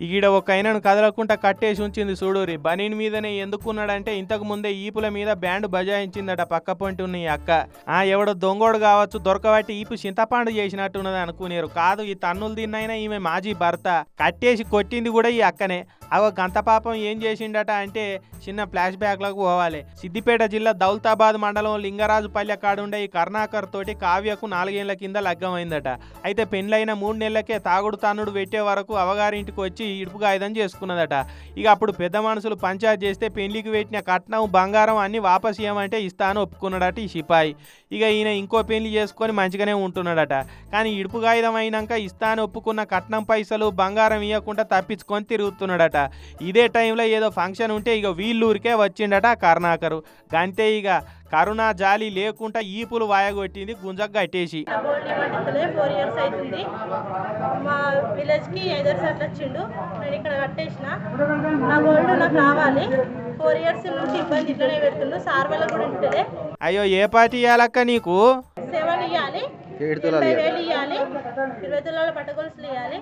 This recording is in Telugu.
ఈడ ఒక అయినను కదలకుండా కట్టేసి ఉంచింది సూడూరి బనీన్ మీదనే ఎందుకున్నాడంటే ఇంతకు ముందే ఈపుల మీద బ్యాండ్ బజాయించిందట పక్క పొంటి ఉన్న ఈ అక్క. ఆ ఎవడో దొంగోడు కావచ్చు దొరకబట్టి ఈపు చింతపాండు చేసినట్టున్నది అనుకునేరు. కాదు ఈ తన్నులు తిన్నైనా ఈమె మాజీ భర్త. కట్టేసి కొట్టింది కూడా ఈ అక్కనే. అగో గంత పాపం ఏం చేసిండట అంటే చిన్న ఫ్లాష్ బ్యాక్లకు పోవాలి. సిద్దిపేట జిల్లా దౌలతాబాద్ మండలం లింగరాజుపల్లె కాడుండే ఈ కర్ణాకర్ తోటి కావ్యకు నాలుగేళ్ళ కింద లగ్గమైందట. అయితే పెండ్లైన మూడు నెలలకే తాగుడు తానుడు పెట్టే వరకు అవగారింటికి వచ్చి ఇడుపు కాగితం చేసుకున్నదట. ఇక అప్పుడు పెద్ద మనుషులు పంచాయత్ చేస్తే పెళ్ళికి పెట్టిన కట్నం బంగారం అన్ని వాపస్ ఇవ్వమంటే ఇస్తాను ఒప్పుకున్నాడట ఈ సిపాయి. ఇక ఈయన ఇంకో పెళ్ళి చేసుకొని మంచిగానే ఉంటున్నాడట. కానీ ఇడుపు కాగితం అయినాక ఇస్తాను ఒప్పుకున్న కట్నం పైసలు బంగారం ఇవ్వకుండా తప్పించుకొని తిరుగుతున్నాడట. ఇదే టైంలో ఏదో ఫంక్షన్ ఉంటే ఇక వీళ్ళూరికే వచ్చిండట కరుణాకరు. గంతే ఇక కరుణ జాలి లేకుండా ఈపులు వాయగొట్టింది గుంజకు కట్టేసి. ఫోర్ ఇయర్స్ అవుతుంది మా విలేజ్కి ఐదారు సార్లు వచ్చిండు. నేను ఇక్కడ కట్టేసిన. నా గోల్డ్ నాకు రావాలి. ఫోర్ ఇయర్స్ నుంచి ఇబ్బంది ఇట్లనే పెడుతుండు. సార్ వల్ల కూడా ఉంటుంది. అయ్యో ఏ పార్టీ ఇవ్వాలక్క నీకు? సెవెన్ ఇవ్వాలి తులాలు ఇరవై వేలు ఇవ్వాలి ఇరవై తులాల పట్టగొలుసులు ఇవ్వాలి